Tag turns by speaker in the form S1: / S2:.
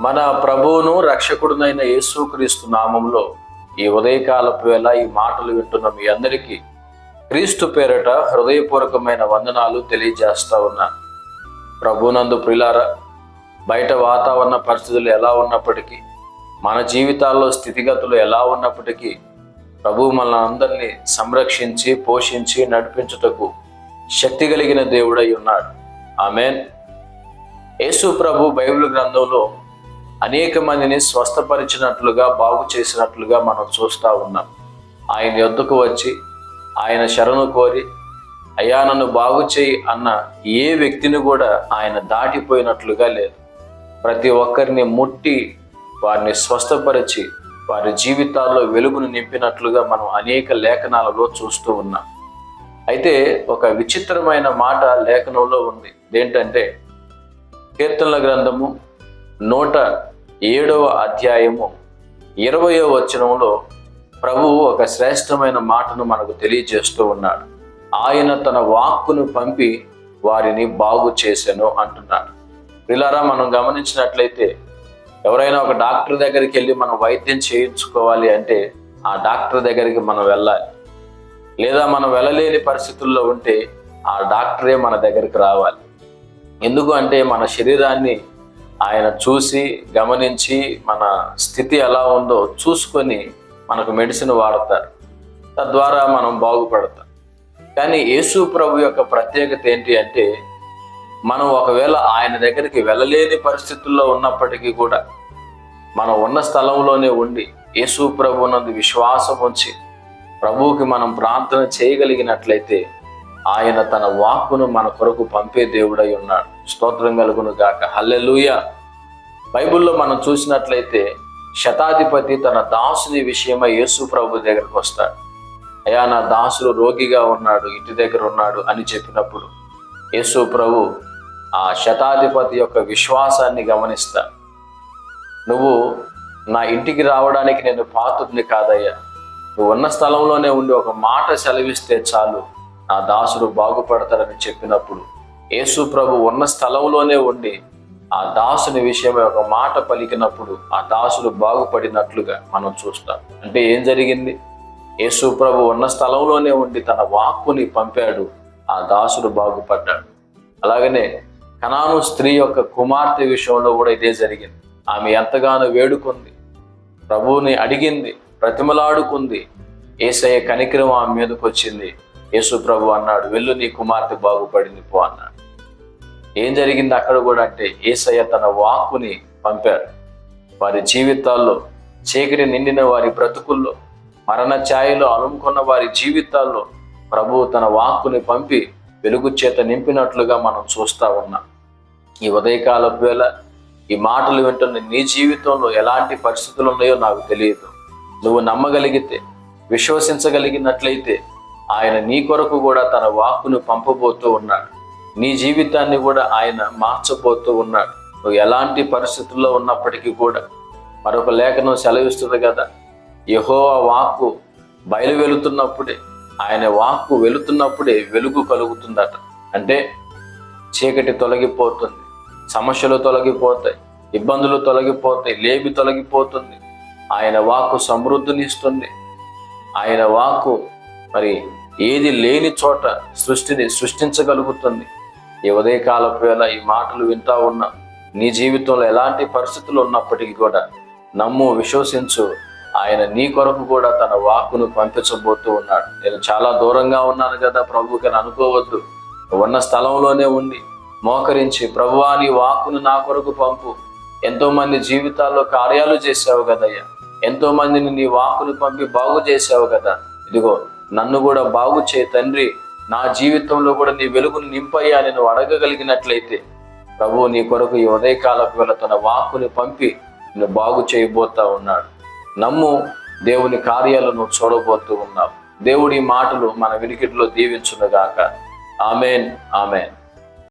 S1: మన ప్రభువును రక్షకుడునైన యేసుక్రీస్తు నామంలో ఈ ఉదయకాలపు వేళ ఈ మాటలు వింటున్న మీ అందరికీ క్రీస్తు పేరట హృదయపూర్వకమైన వందనాలు తెలియజేస్తా ఉన్నా. ప్రభునందు ప్రిలారా బయట వాతావరణ పరిస్థితులు ఎలా ఉన్నప్పటికీ మన జీవితాల్లో స్థితిగతులు ఎలా ఉన్నప్పటికీ ప్రభు మన అందరినీ సంరక్షించి పోషించి నడిపించుటకు శక్తి కలిగిన దేవుడై ఉన్నాడు. ఆమెన్. యేసు ప్రభు బైబిల్ గ్రంథంలో అనేక మందిని స్వస్థపరిచినట్లుగా బాగు చేసినట్లుగా మనం చూస్తూ ఉన్నాం. ఆయన యొద్దకు వచ్చి ఆయన శరణు కోరి అయ్యా నన్ను బాగు చేయి అన్న ఏ వ్యక్తిని కూడా ఆయన దాటిపోయినట్లుగా లేదు. ప్రతి ఒక్కరిని ముట్టి వారిని స్వస్థపరిచి వారి జీవితాల్లో వెలుగును నింపినట్లుగా మనం అనేక లేఖనాలలో చూస్తూ ఉన్నాం. అయితే ఒక విచిత్రమైన మాట లేఖనంలో ఉంది. ఏంటంటే కీర్తనల గ్రంథము నూట ఏడవ అధ్యాయము ఇరవయో వచనంలో ప్రభువు ఒక శ్రేష్టమైన మాటను మనకు తెలియజేస్తూ ఉన్నాడు. ఆయన తన వాక్కును పంపి వారిని బాగు చేశాను అంటున్నాడు. ఇలారా మనం గమనించినట్లయితే ఎవరైనా ఒక డాక్టర్ దగ్గరికి వెళ్ళి మనం వైద్యం చేయించుకోవాలి అంటే ఆ డాక్టర్ దగ్గరికి మనం వెళ్ళాలి. లేదా మనం వెళ్ళలేని పరిస్థితుల్లో ఉంటే ఆ డాక్టరే మన దగ్గరికి రావాలి. ఎందుకు అంటే మన శరీరాన్ని ఆయన చూసి గమనించి మన స్థితి ఎలా ఉందో చూసుకొని మనకు మెడిసిన్ వాడతారు. తద్వారా మనం బాగుపడతాం. కానీ యేసు ప్రభు యొక్క ప్రత్యేకత ఏంటి అంటే మనం ఒకవేళ ఆయన దగ్గరికి వెళ్ళలేని పరిస్థితుల్లో ఉన్నప్పటికీ కూడా మనం ఉన్న స్థలంలోనే ఉండి యేసు ప్రభు నందు విశ్వాసం ఉంచి ప్రభువుకి మనం ప్రార్థన చేయగలిగినట్లయితే ఆయన తన వాక్కును మన కొరకు పంపే దేవుడై ఉన్నాడు. స్తోత్రం కలుగును గాక. హల్లెలూయ. బైబిల్లో మనం చూసినట్లయితే శతాధిపతి తన దాసుని విషయమై యేసు ప్రభు దగ్గరకు వస్తాడు. అయా నా దాసుడు రోగిగా ఉన్నాడు ఇంటి దగ్గర ఉన్నాడు అని చెప్పినప్పుడు యేసు ప్రభు ఆ శతాధిపతి యొక్క విశ్వాసాన్ని గమనిస్తా. నువ్వు నా ఇంటికి రావడానికి నేను పాత్రుడిని కాదయ్యా. నువ్వు ఉన్న స్థలంలోనే ఉండి ఒక మాట సెలవిస్తే చాలు. నా దాసుడు బాగుపడతాడని చెప్పినప్పుడు యేసు ప్రభు ఉన్న స్థలంలోనే ఉండి ఆ దాసుని విషయమై ఒక మాట పలికినప్పుడు ఆ దాసుడు బాగుపడినట్లుగా మనం చూస్తాం. అంటే ఏం జరిగింది? యేసు ప్రభు ఉన్న స్థలంలోనే ఉండి తన వాక్కుని పంపాడు ఆ దాసుడు బాగుపడ్డాడు. అలాగనే కనాను స్త్రీ యొక్క కుమార్తె విషయంలో కూడా ఇదే జరిగింది. ఆమె ఎంతగానో వేడుకుంది ప్రభువుని అడిగింది ప్రతిమలాడుకుంది. ఏసయ్య కనికరం ఆమె మీదకి వచ్చింది యేసు ప్రభు అన్నాడు వెళ్ళు నీ కుమార్తె బాగుపడింది పో అన్నాడు. ఏం జరిగింది అక్కడ కూడా అంటే ఏసయ్య తన వాక్కుని పంపాడు. వారి జీవితాల్లో చీకటి నిండిన వారి బ్రతుకుల్లో మరణ ఛాయలో అలుముకున్న వారి జీవితాల్లో ప్రభువు తన వాక్కుని పంపి వెలుగు చేత నింపినట్లుగా మనం చూస్తా ఉన్నాం. ఈ ఉదయకాలపు వేళ ఈ మాటలు వింటున్న నీ జీవితంలో ఎలాంటి పరిస్థితులు ఉన్నాయో నాకు తెలియదు. నువ్వు నమ్మగలిగితే విశ్వసించగలిగినట్లయితే ఆయన నీ కొరకు కూడా తన వాక్కును పంపబోతూ ఉన్నాడు. నీ జీవితాన్ని కూడా ఆయన మార్చబోతూ ఉన్నాడు. నువ్వు ఎలాంటి పరిస్థితుల్లో ఉన్నప్పటికీ కూడా మరొక లేఖనం సెలవిస్తుంది కదా? యహో వాక్కు బయలు వెళుతున్నప్పుడే ఆయన వాక్కు వెళుతున్నప్పుడే వెలుగు కలుగుతుందట. అంటే చీకటి తొలగిపోతుంది సమస్యలు తొలగిపోతాయి ఇబ్బందులు తొలగిపోతాయి లేబి తొలగిపోతుంది. ఆయన వాక్కు సమృద్ధినిస్తుంది. ఆయన వాక్కు మరి ఏది లేని చోట సృష్టిని సృష్టించగలుగుతుంది. ఈ ఉదయకాలపు వేళ ఈ మాటలు వింటా ఉన్నా నీ జీవితంలో ఎలాంటి పరిస్థితులు ఉన్నప్పటికీ కూడా నమ్ము విశ్వసించు ఆయన నీ కొరకు కూడా తన వాక్కును పంపించబోతూ ఉన్నాడు. నేను చాలా దూరంగా ఉన్నాను కదా ప్రభుకి అని అనుకోవద్దు. ఉన్న స్థలంలోనే ఉండి మోకరించి ప్రభువా నీ వాక్కును నా కొరకు పంపు. ఎంతో మంది జీవితాల్లో కార్యాలు చేసావు కదయ్యా. ఎంతో మందిని నీ వాక్కును పంపి బాగు చేసావు కదా. ఇదిగో నన్ను కూడా బాగు చేయి తండ్రి. నా జీవితంలో కూడా నీ వెలుగును నింపయ్యా నేను అడగగలిగినట్లయితే. ప్రభు నీ కొరకు ఈ ఉదయకాలకు వేళ తన వాక్కుని పంపి నిన్ను బాగు చేయబోతా ఉన్నాడు. నమ్ము దేవుని కార్యాలను నువ్వు చూడబోతూ ఉన్నావు. దేవుడి మాటలు మన వినికిడిలో దీవించునుగాక. Amen amen.